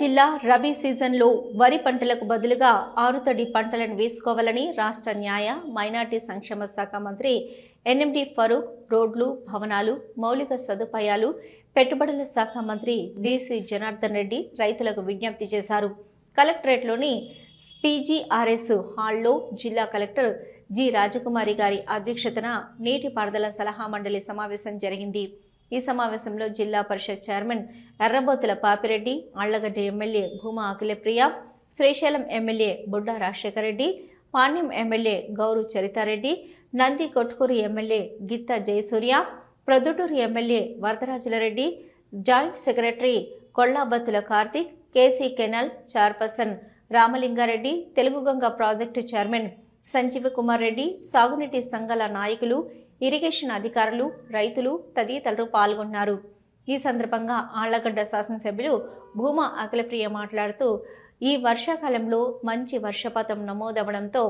జిల్లా రబీ సీజన్లో వరి పంటలకు బదులుగా ఆరుతడి పంటలను వేసుకోవాలని రాష్ట్ర న్యాయ మైనార్టీ సంక్షేమ శాఖ మంత్రి ఎన్ఎండి ఫరూక్ రోడ్లు భవనాలు మౌలిక సదుపాయాలు పెట్టుబడుల శాఖ మంత్రి బీసీ జనార్దన్ రెడ్డి రైతులకు విజ్ఞప్తి చేశారు. కలెక్టరేట్లోని పీజీఆర్ఎస్ హాల్లో జిల్లా కలెక్టర్ జి రాజకుమారి గారి అధ్యక్షతన నీటిపారుదల సలహా మండలి సమావేశం జరిగింది. ఈ సమావేశంలో జిల్లా పరిషత్ chairman Errabothula Papireddy Allagadda MLA Bhuma Akhilapriya Srisailam MLA Budda Rajasekhara Reddy Panyam MLA Gowru Charitha Reddy Nandikotkur MLA Gitta Jayasurya Proddatur MLA Varadarajula Reddy joint secretary Kollabathula Karthik KC canal chairperson Ramalinga Reddy Telugu Ganga project chairman Sanjeeva Kumar Reddy సాగునీటి సంఘాల నాయకులు irrigation అధికారులు రైతులు తదితరులు పాల్గొన్నారు. ఈ సందర్భంగా ఆళ్ళగడ్డ శాసనసభ్యులు భూమా అఖిలప్రియ మాట్లాడుతూ ఈ వర్షాకాలంలో మంచి వర్షపాతం నమోదవడంతో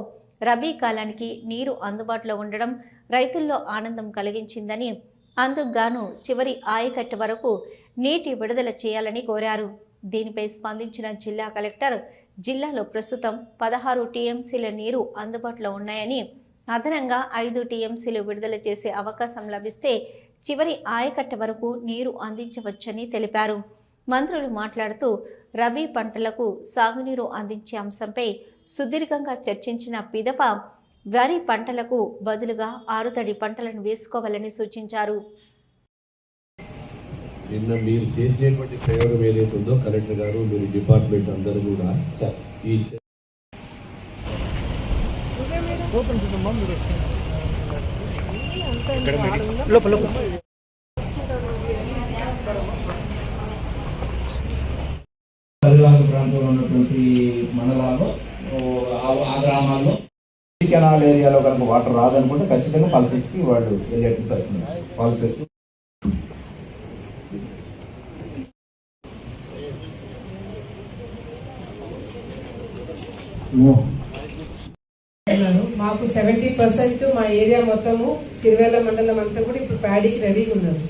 రబీ కాలానికి నీరు అందుబాటులో ఉండడం రైతుల్లో ఆనందం కలిగించిందని అందుకుగాను చివరి ఆయకట్టు వరకు నీటి విడుదల చేయాలని కోరారు. దీనిపై స్పందించిన జిల్లా కలెక్టర్ జిల్లాలో ప్రస్తుతం పదహారు టీఎంసీల నీరు అందుబాటులో ఉన్నాయని అదనంగా ఐదు టీఎంసీలు విడుదల చేసే అవకాశం లభిస్తే చివరి ఆయకట్ట వరకు నీరు అందించవచ్చని తెలిపారు. మంత్రులు మాట్లాడుతూ రబీ పంటలకు సాగునీరు అందించే అంశంపై సుదీర్ఘంగా చర్చించిన పిదప వరి పంటలకు బదులుగా ఆరుతడి పంటలను వేసుకోవాలని సూచించారు. నిన్న మీరు చేసేటువంటి ప్రయోగం ఏదైతే ఉందో కలెక్టర్ గారు మీరు డిపార్ట్మెంట్ అందరూ కూడా ఈ ప్రాంతంలో ఉన్నటువంటి మండలాల్లో ఆ- గ్రామాల్లో కెనాల్ ఏరియాలో కనుక వాటర్ రాదనుకుంటే ఖచ్చితంగా పల్సెస్కి వాళ్ళు వెళ్ళేట్టు పరిస్థితి పల్సెస్ అన్నారు మాకు సెవెంటీ పర్సెంట్ మా ఏరియా మొత్తము సిరివేల మండలం అంతా కూడా ఇప్పుడు ప్యాడీకి రెడీగా ఉన్నారు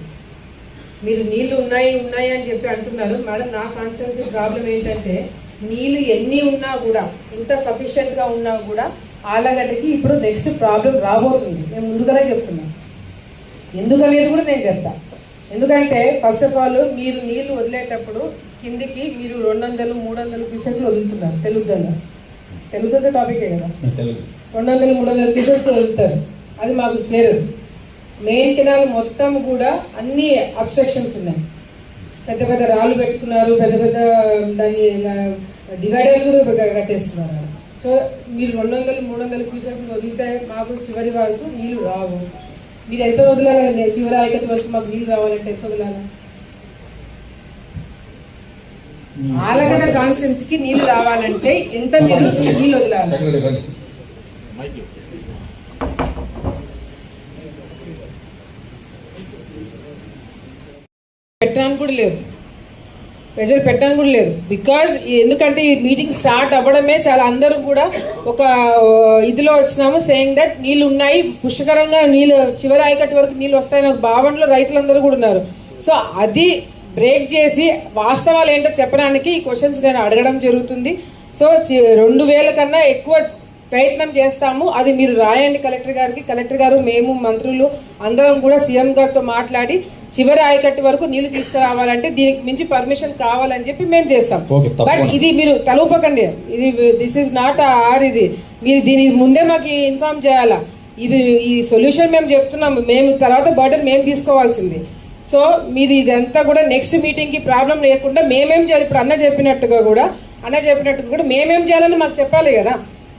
మీరు నీళ్ళు ఉన్నాయి ఉన్నాయి అని చెప్పి అంటున్నారు. మేడం నా కాన్స్టిట్యూన్సీ ప్రాబ్లం ఏంటంటే నీళ్ళు ఎన్ని ఉన్నా కూడా ఇంత సఫిషియెంట్గా ఉన్నా కూడా ఆలగడ్డకి ఇప్పుడు నెక్స్ట్ ప్రాబ్లం రాబోతుంది. నేను ముందుగానే చెప్తున్నాను ఎందుకనేది కూడా నేను చెప్తా. ఎందుకంటే ఫస్ట్ ఆఫ్ ఆల్ మీరు నీళ్ళు వదిలేటప్పుడు కిందికి మీరు రెండు వందలు మూడు వందలు పిసెట్లు వదులుతున్నారు. తెలుగుగా తెలుగు టాపికే కదా? తెలుగు. రెండు వందలు మూడు వందల కిలోమీటర్లు వెళ్తారు. అది మాకు చేరదు. మెయిన్ కెనాల్ మొత్తం కూడా అన్ని అబ్స్ట్రక్షన్స్ ఉన్నాయి. పెద్ద పెద్ద రాళ్ళు పెట్టుకున్నారు పెద్ద పెద్ద దాన్ని డివైడర్ కూడా కట్టేస్తున్నారు సో మీరు రెండు వందలు మూడు వందల క్యూసెక్లు వదిలితే మాకు చివరి వరకు నీళ్ళు రావు. మీరు ఎంత వదలాలి? చివరి ఆయకట్టు వరకు మాకు నీళ్ళు రావాలంటే ఎంత వదలాలి? ఆలగడ్డ కాన్స్టెన్స్కి నీళ్ళు రావాలంటే ఎంత మీరు నీళ్ళు వదలాలి? పెట్టడానికి కూడా లేదు. ప్రెజర్ పెట్టడానికి కూడా లేదు. బికాజ్ ఎందుకంటే ఈ మీటింగ్ స్టార్ట్ అవ్వడమే చాలా అందరూ కూడా ఒక ఇదిలో వచ్చినాము సేయింగ్ దట్ నీళ్ళు ఉన్నాయి పుష్కరంగా నీళ్ళు చివరి ఆయకట్టు వరకు నీళ్ళు వస్తాయని ఒక భావనలో రైతులందరూ కూడా ఉన్నారు. సో అది బ్రేక్ చేసి వాస్తవాలు ఏంటో చెప్పడానికి ఈ క్వశ్చన్స్ నేను అడగడం జరుగుతుంది. సో రెండు వేల కన్నా ఎక్కువ ప్రయత్నం చేస్తాము. అది మీరు రాయండి కలెక్టర్ గారికి. కలెక్టర్ గారు మేము మంత్రులు అందరం కూడా సీఎం గారితో మాట్లాడి చివరి ఆయకట్టు వరకు నీళ్ళు తీసుకురావాలంటే దీనికి మించి పర్మిషన్ కావాలని చెప్పి మేము చేస్తాం. బట్ ఇది మీరు తలూపకండి. ఇది దిస్ ఇస్ నాట్ ఆర్ ఇది. మీరు దీని ముందే మాకు ఇన్ఫార్మ్ చేయాలా? ఇది ఈ సొల్యూషన్ మేము చెప్తున్నాము. మేము తర్వాత బర్డన్ మేము తీసుకోవాల్సింది. సో మీరు ఇదంతా కూడా నెక్స్ట్ మీటింగ్కి ప్రాబ్లం లేకుండా మేమేం చేయాలి? ఇప్పుడు అన్న చెప్పినట్టుగా కూడా అన్న చెప్పినట్టుగా కూడా మేమేం చేయాలని మాకు చెప్పాలి కదా?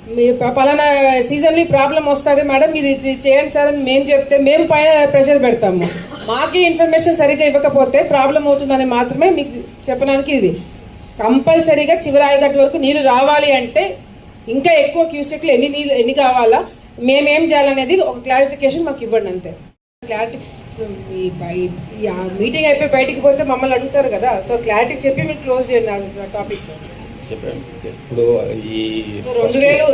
మీ పలానా సీజన్లీ ప్రాబ్లం వస్తుంది మేడం మీరు ఇది చేయండి సార్ అని మేము చెప్తే మేము పైన ప్రెషర్ పెడతాము. మాకే ఇన్ఫర్మేషన్ సరిగ్గా ఇవ్వకపోతే ప్రాబ్లం అవుతుందని మాత్రమే మీకు చెప్పడానికి ఇది. కంపల్సరీగా చివరి ఆయకట్టు వరకు నీళ్ళు రావాలి అంటే ఇంకా ఎక్కువ క్యూసెక్లు ఎన్ని నీళ్ళు ఎన్ని కావాలా మేమేం చేయాలనేది ఒక క్లారిఫికేషన్ మాకు ఇవ్వండి అంతే. క్లారిటీ బై- మీటింగ్ అయిపోయి బయటికి పోతే మమ్మల్ని అడుగుతారు కదా సో క్లారిటీ చెప్పి మీరు క్లోజ్ చేయండి టాపిక్. ఇప్పుడు ఈ రెండు వేలు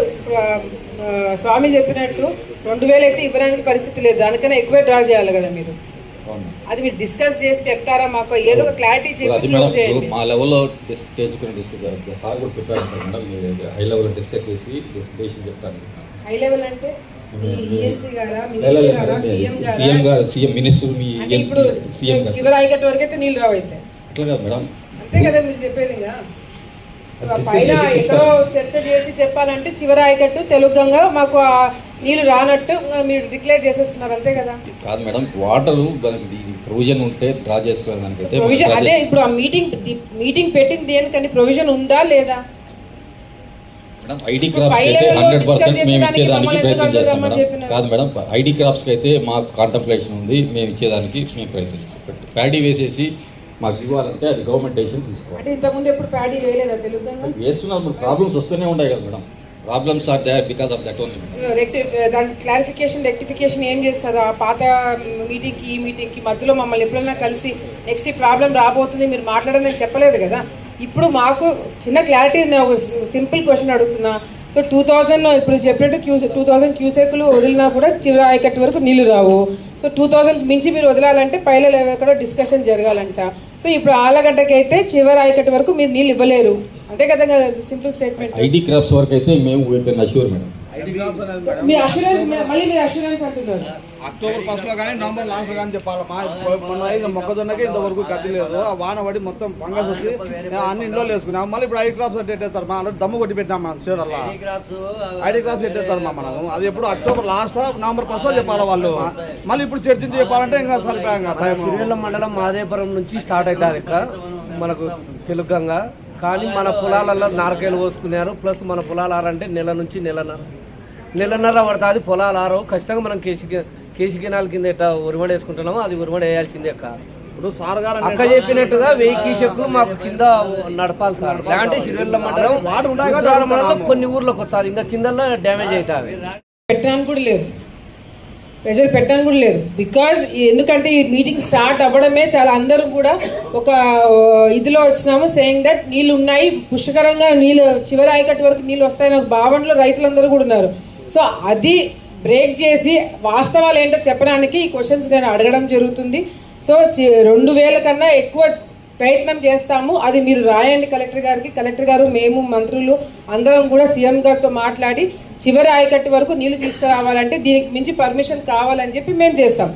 స్వామి చెప్పినట్టు రెండు వేలు అయితే ఇవ్వడానికి పరిస్థితి లేదు. దానికన్నా ఎక్కువే డ్రా చేయాలి కదా మీరు. అవును. అది మీరు డిస్కస్ చేసి చెప్తారా మాకు? ఏదో ఒక క్లారిటీ చెప్పి మా లెవెల్లో చేసుకుని డిస్కస్ సార్ కూడా ఉంటారు మేడం హై లెవెల్లో డిస్కస్ చేసి డిస్కషన్ చెప్తాను హై లెవెల్ అంటే? సీఎం గారా సీఎం మినిస్టర్ మీ ఇప్పుడు గారు. చివరి ఆయకట్టు వరకు అయితే నీళ్ళు రావు అయితే అట్లా కాదు మేడం. అంతే కదా మీరు చెప్పేది ఇంకా అది ఆ discuss పైన ఎక్కడో. చర్చ చేసి చెప్పాలంటే చివరి ఆయకట్టు తెలుగుగా మాకు ఆ నీళ్ళు రానట్టు మీరు డిక్లేర్ చేసేస్తున్నారు అంతే కదా కాదు మేడం వాటర్ ప్రొవిజన్ ఉంటే డ్రా మనం ప్రొవిజన్ అదే ఇప్పుడు ఆ మీటింగ్ మీటింగ్ పెట్టింది దేనికండి ప్రొవిజన్ ఉందా లేదా madam ID crops hundred percent మేము ఇచ్చేదానికి ప్రయత్నం చేస్తాం మేడం? కాదు మేడం ఐడి క్రాప్స్కి అయితే మాకు కాంటంప్లేషన్ ఉంది మేము ఇచ్చేదానికి మేము ప్రయత్నం చేస్తాం ప్యాడీ వేసేసి మాకు ఇవ్వాలంటే అది గవర్నమెంట్ డెసిషన్ తీసుకోవాలి. అంటే ఇంతకుముందు ఎప్పుడు ప్యాడీ వేయలేదా తెలుగుగా వేస్తున్నారు ప్రాబ్లమ్స్ వస్తూనే ఉంటాయి కదా madam. Problems are there because of that only దాని క్లారిఫికేషన్ రెక్టిఫికేషన్ ఏం చేస్తారు? ఆ పాత మీటింగ్కి ఈ మీటింగ్కి మధ్యలో మమ్మల్ని ఎప్పుడైనా కలిసి నెక్స్ట్ ఈ ప్రాబ్లం రాబోతుంది మీరు మాట్లాడని చెప్పలేదు కదా. ఇప్పుడు మాకు చిన్న క్లారిటీ ఒక సింపుల్ క్వశ్చన్ అడుగుతున్నా. సో టూ థౌజండ్ ఇప్పుడు చెప్పినట్టు క్యూ టూ థౌజండ్ క్యూసెక్లు వదిలినా కూడా చివరి ఆయకట్టు వరకు నీళ్ళు రావు. సో టూ థౌజండ్ మించి మీరు వదలాలంటే పైల ఎక్కడో డిస్కషన్ జరగాలంట. సో ఇప్పుడు ఆలగడ్డకి అయితే చివరి ఆయకట్టు వరకు మీరు నీళ్ళు ఇవ్వలేరు. అంతే కదా సింపుల్ స్టేట్మెంట్. ఐడి క్రాప్స్ వరకు అయితే మేము మేడం. మీరు అష్యూరెన్స్ మళ్ళీ మీరు అష్యూరెన్స్ అంటున్నారు. అక్టోబర్ ఫస్ట్లో కానీ నవంబర్ లాస్ట్లో కానీ చెప్పాలమ్మా మొన్న అయిన మొక్కజొన్నకి ఇంతవరకు గతి లేదు. ఆ వాన పడి మొత్తం ఫంగస్ వచ్చి అన్ని ఇంట్లో వేసుకున్నాం మళ్ళీ ఇప్పుడు ఐడి క్రాప్స్ అంటే ఎట్టేస్తారు మా ఆల్రెడీ దమ్ము కొట్టి పెట్టాం మనం చీరల్లా ఐడి క్రాప్స్ ఎట్టేస్తారు మా మనం అది ఎప్పుడు అక్టోబర్ లాస్ట్ నవంబర్ ఫస్ట్లో చెప్పాలి వాళ్ళు. మళ్ళీ ఇప్పుడు చర్చించి చెప్పాలంటే ఇంకా సరిపోయాం. సిరివెల్ల మండలం మాదేపురం నుంచి స్టార్ట్ అవుతుంది ఇక్కడ మనకు తెలుగంగా కానీ మన పొలాలలో నారకాయలు పోసుకున్నారు ప్లస్ మన పొలాలు ఆరంటే నెల నుంచి నెలన్నర. నెలన్నర పడుతుంది పొలాలు ఆరవు. ఖచ్చితంగా మనం కేసి కేసి గినాల కింద ఎట్లా ఉరిమడి వేసుకుంటున్నామో అది ఉరిమడి వేయాల్సిందే అక్క. ఇప్పుడు సార్ గారు అక్క చెప్పినట్టుగా వెయ్యి కీసెక్కులు మాకు కింద నడపాలి సార్. లేదంటే సిరివెల్ల మండలం కొన్ని ఊర్లకు వస్తారు. ఇంకా కింద డ్యామేజ్ అవుతుంది పెట్టడానికి కూడా లేదు. ప్రెషర్ పెట్టడానికి కూడా లేదు. బికాజ్ ఎందుకంటే ఈ మీటింగ్ స్టార్ట్ అవ్వడమే చాలా అందరూ కూడా ఒక ఇదిలో వచ్చినాము సేయింగ్ దట్ నీళ్ళు ఉన్నాయి. పుష్కరంగా నీళ్ళు చివరి ఆయకట్టు వరకు నీళ్ళు వస్తాయని ఒక భావనలో రైతులందరూ కూడా ఉన్నారు. సో అది బ్రేక్ చేసి వాస్తవాలు ఏంటో చెప్పడానికి ఈ క్వశ్చన్స్ నేను అడగడం జరుగుతుంది. సో రెండు వేల కన్నా ఎక్కువ ప్రయత్నం చేస్తాము. అది మీరు రాయండి కలెక్టర్ గారికి. కలెక్టర్ గారు మేము మంత్రులు అందరం కూడా సీఎం గారితో మాట్లాడి చివరి ఆయకట్టు వరకు నీళ్ళు తీసుకురావాలంటే దీనికి మించి పర్మిషన్ కావాలని చెప్పి మేము చేస్తాం.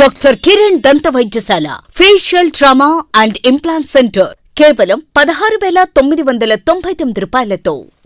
డాక్టర్ కిరణ్ దంత వైద్యశాల facial trauma and implant centre కేవలం పదహారు వేల తొమ్మిది వందల తొంభై తొమ్మిది రూపాయలతో.